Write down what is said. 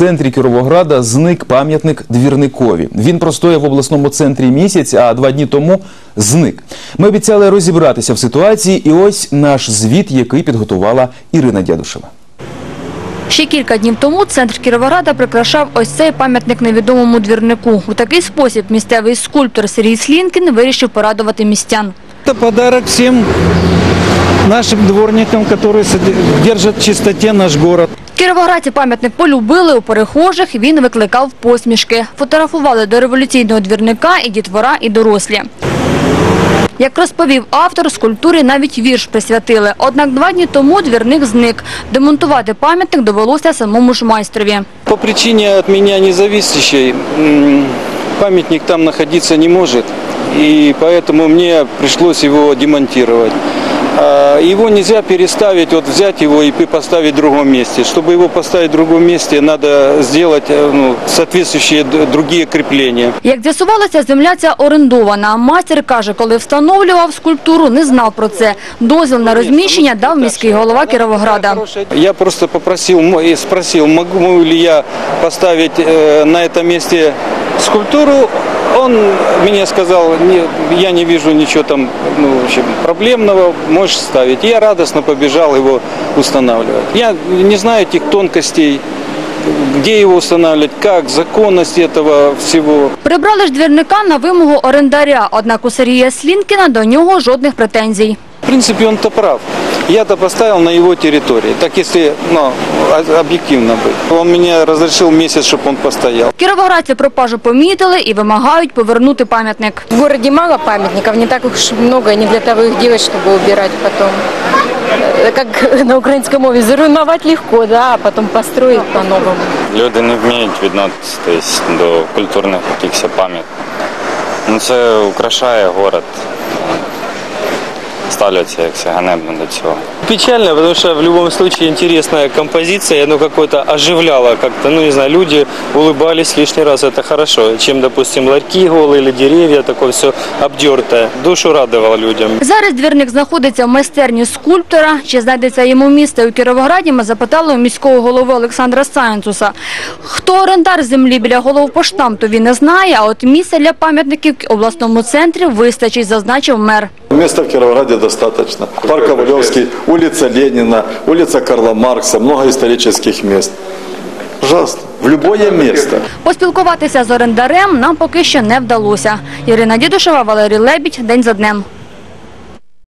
центрі Кіровограда зник пам'ятник двірникові. Він простояв в обласному центрі місяць, а два дні тому зник. Ми обіцяли розібратися в ситуації, і ось наш звіт, який підготувала Ірина Дядушева. Ще кілька днів тому центр Кіровограда прикрашав ось цей пам'ятник невідомому двірнику. У такий спосіб місцевий скульптор Сергій Слінкін вирішив порадувати містян. Это подарок всем нашим дворникам, которые соде- держат в чистоте наш город. Кіровоградці пам'ятник полюбили у перехожих, він викликав посмішки. Фотографували до революційного двірника і дітвора, і дорослі. Як розповів автор, скульптурі навіть вірш присвятили. Однак два дні тому двірник зник. Демонтувати пам'ятник довелося самому ж майстрові. По причине от меня независящей памятник там находиться не может. И поэтому мне пришлось его демонтировать. А, Его нельзя переставить, вот взять его и поставить в другом месте. Чтобы его поставить в другом месте, надо сделать э, ну, соответствующие д- другие крепления. Як з'ясувалося, земля ця орендована. Майстер каже, коли встановлював скульптуру, не знав про це. Дозвіл на розміщення дав міський голова Кіровограда. Я просто попросил м- и спросил, могу ли я поставить э, на этом месте скульптуру. Он мне сказал, «Не, я не вижу ничего там ну, в общем, проблемного, можешь ставить. Я радостно побежал его устанавливать. Я не знаю этих тонкостей, где его устанавливать, как, законность этого всего. Прибрали ж двірника на вимогу орендаря, однак у Сергія Слінкіна до нього жодних претензій. В принципе, он-то прав. Я-то поставил на его территории, так если ну, о- объективно быть. Он мне разрешил месяц, чтобы он постоял. Кіровоградці пропажу помітили і вимагають повернути пам'ятник. В городе мало памятников, не так уж много, не для того их делать, чтобы убирать потом. Э, Как на украинском мове, заруйновать легко, да, а потом построить по-новому. Люди не вміють відноситись до культурних якихось пам'яток. Ну, це украшає город. Ставляться як все ганебно до цього. Печально, потому что в любом случае интересная композиция, оно какое-то оживляло как-то, ну не знаю, люди улыбались лишний раз, это хорошо, чем, допустим, ларьки голые или деревья, такое все обдертое. Душу радовало людям. Зараз двірник знаходиться в майстерні скульптора. Чи знайдеться йому місце у Кіровограді, ми запитали у міського голови Олександра Сайнцуса. Хто орендар землі біля головпоштамту, він не знає, а от місця для пам'ятників в обласному центрі вистачить, зазначив мер. Места в Кировограде достаточно. Парк Ковалевский, улица Ленина, улица Карла Маркса, много исторических мест. Пожалуйста, в любое место. Поспілкуватися з орендарем нам поки що не вдалося. Ірина Дідушева, Валерій Лебідь. День за днем.